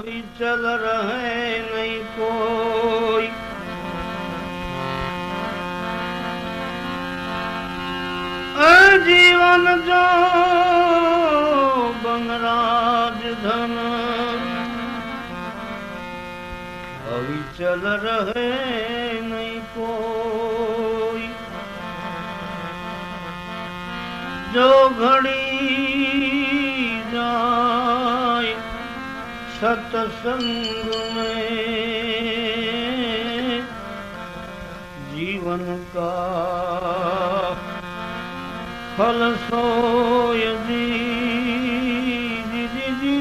અવિચલ રહે નહીં કોઈ જીવન જો બંગરાજ ધન અવિચલ રહે सतसंग जीवन का फल सो फलसी दीदी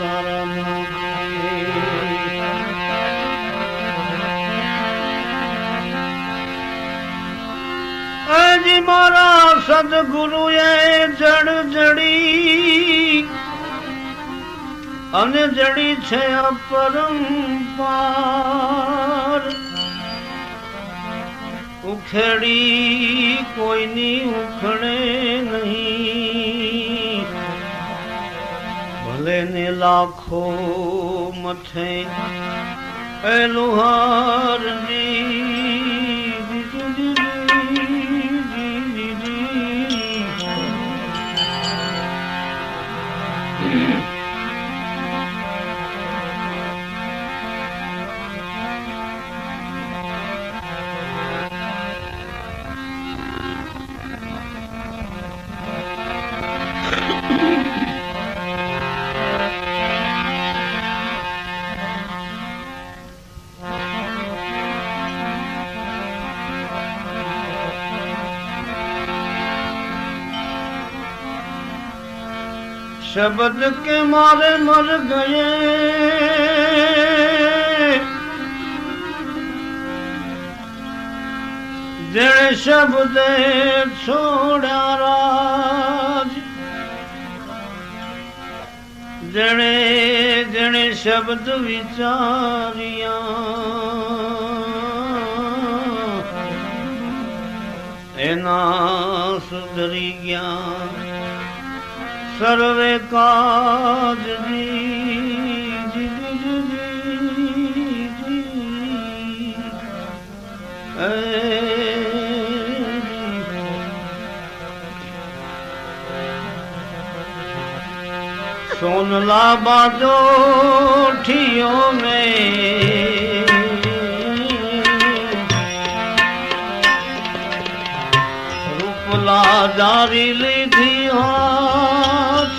तारा मो। અજી મારા સદગુરુએ જડ જડી અને જડી છે અપરંપાર. ઉખેડી કોઈની ઉખડે નહીં. ભલે ને લાખો મથે એલું હારજી Mm-hmm. शब्द के मारे मर गए जड़े शब्द छोड़ा राज जड़े जड़े शब्द विचारिया एना सुधरी गया સર્વે કાજ સોનલા બાજો ઠિયો મેં રૂપલા જારી લીધી હાથ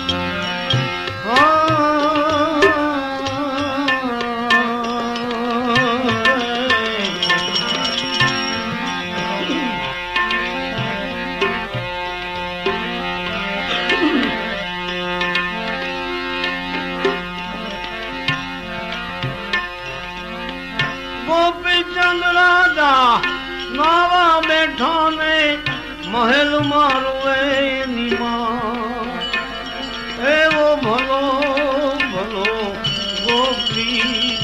ગોપીચંદ રાજા નાવા બેઠો ને મહેલ મારું એની માં. એવો ભલો ભલો ગોપી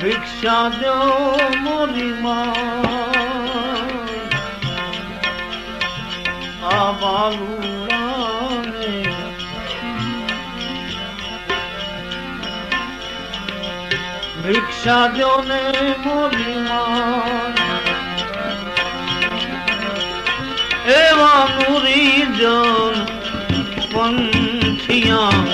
ભિક્ષા દો મોરી માં. આ બાલુડાને ભિક્ષા દો ને મોરી માં એવા મુરી જન પંથિયા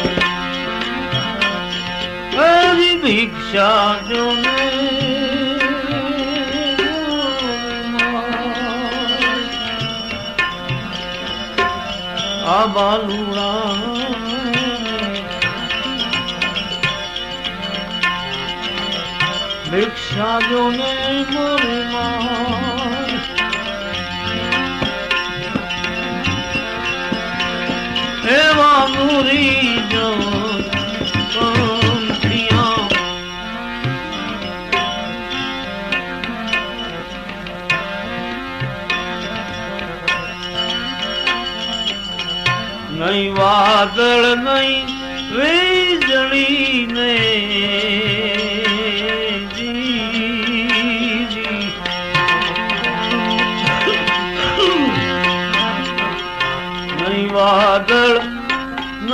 ભિક્ષા જો ને મોરમાં એવા મુરી જો નહીં વાદળ નહીં વીજળી ને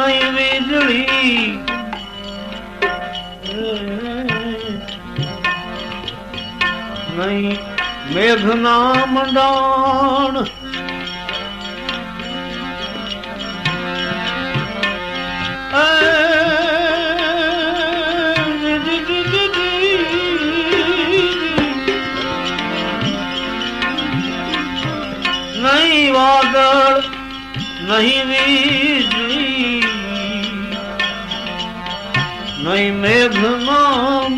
નહીં વીજળી. નહીં મેઘના મંડાણ. નહીં વાદળ નહીં વીજળી નહીં મેઘમાં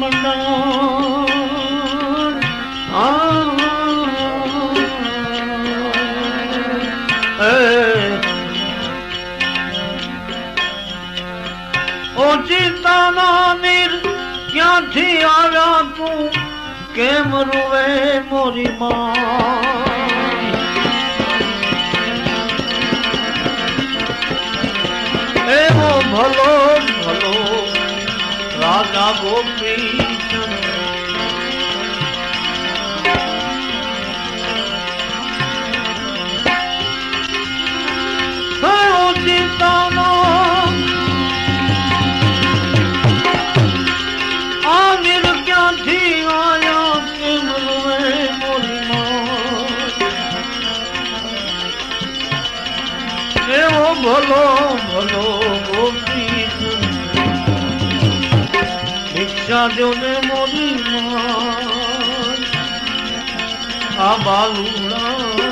એ. ઓચિતાના નીર ક્યાંથી આવ્યા તું? કેમ રૂવે મોરી માં ભલો ભલો. રાજા ગોપી ભલો ભલો દો ને મોરી માં આ બાલુડા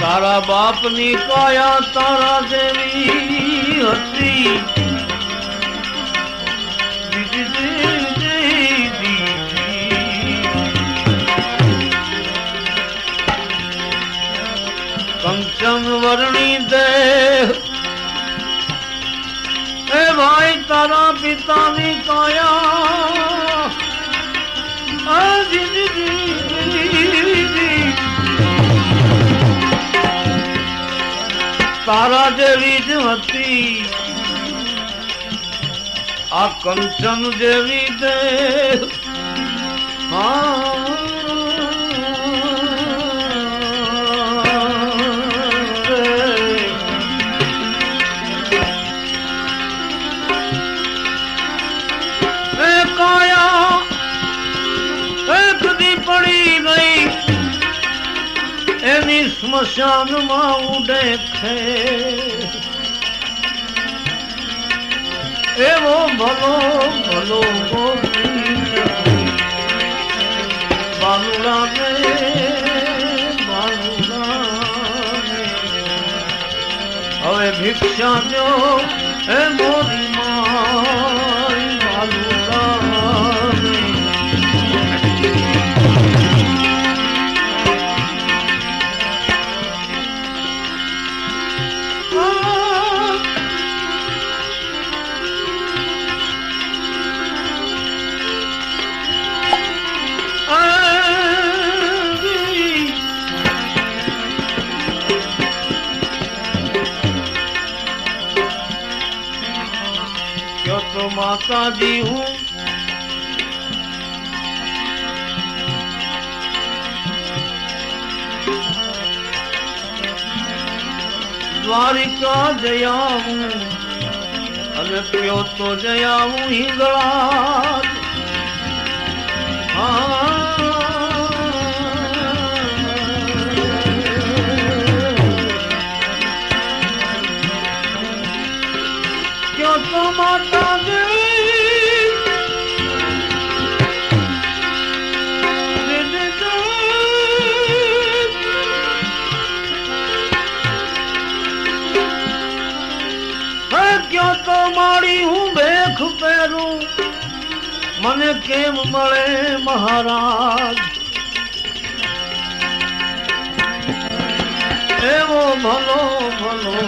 તારા બાપની કાયા તારા હતી. કંચન વર્ણી દેહ એ ભાઈ તારા પિતાની કાયા. તારા જેવી જ હતી. આ કંચન જેવી દે. કાયા સ્મશાનમાં ઉડે છે. એવો ભલો ભલો ગોપી બાલુડા ને હવે ભિક્ષા જો એ મોરી. કદી હું. દ્વારિકા જયાવું અને પ્યો તો જયાવું હિંગળા હા પહેરું મને કેમ મળે મહારાજ? એવો ભલો ભલો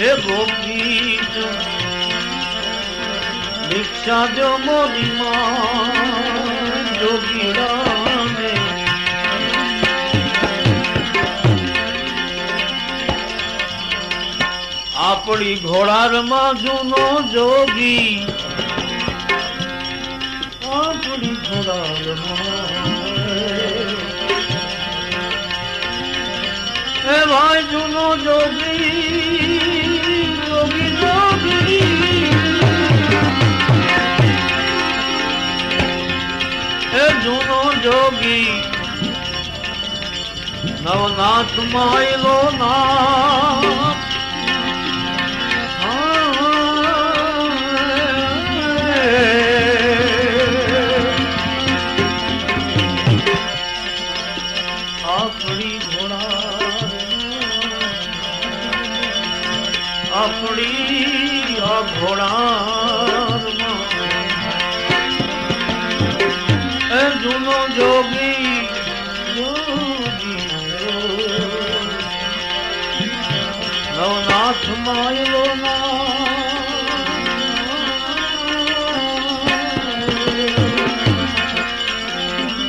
એ ગોપી ભિક્ષા જો મોરી માં જોગીરાને આપણી ઘોડારમાં જૂનો જોગી. આપણી ઘોડાલમાં એ ભાઈ જૂનો જોગી જોગી જોગી. એ જૂનો જોગી. નવનાથ માયલો ના આપણી